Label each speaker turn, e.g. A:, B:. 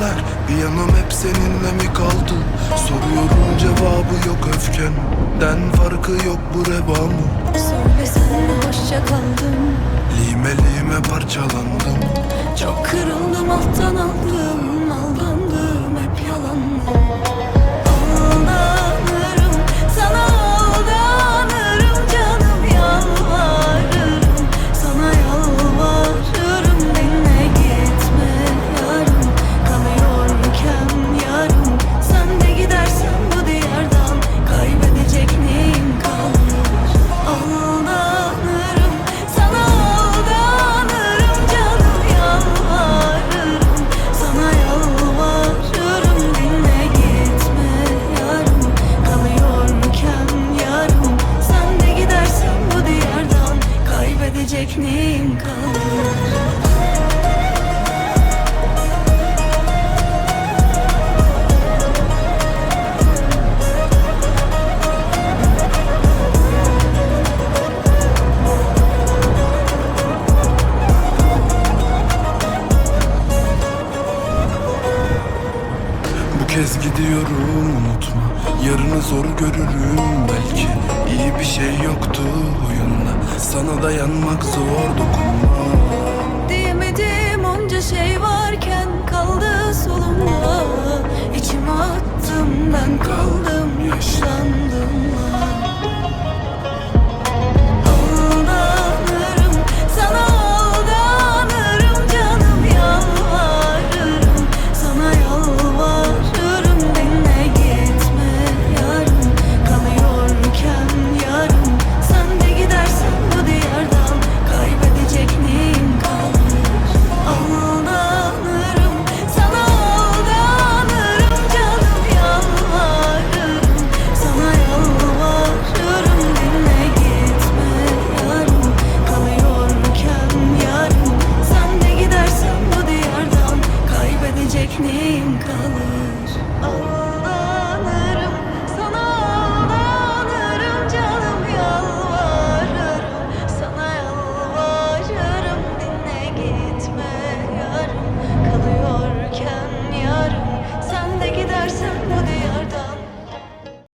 A: Bugünler Bir yanım hep seninle mi kaldı? Soruyorum cevabı yok öfkenden. Farkı yok bu reba mı?
B: Söylesen de hoşça kaldım.
A: Lime lime parçalandım.
B: Çok kırıldım alttan aldım
A: kez gidiyorum unutma. Yarını zor görürüm belki. İyi bir şey yoktu oyunda. Sana dayanmak zor dokunma.
B: Diyemedim onca şey varken kaldı solumda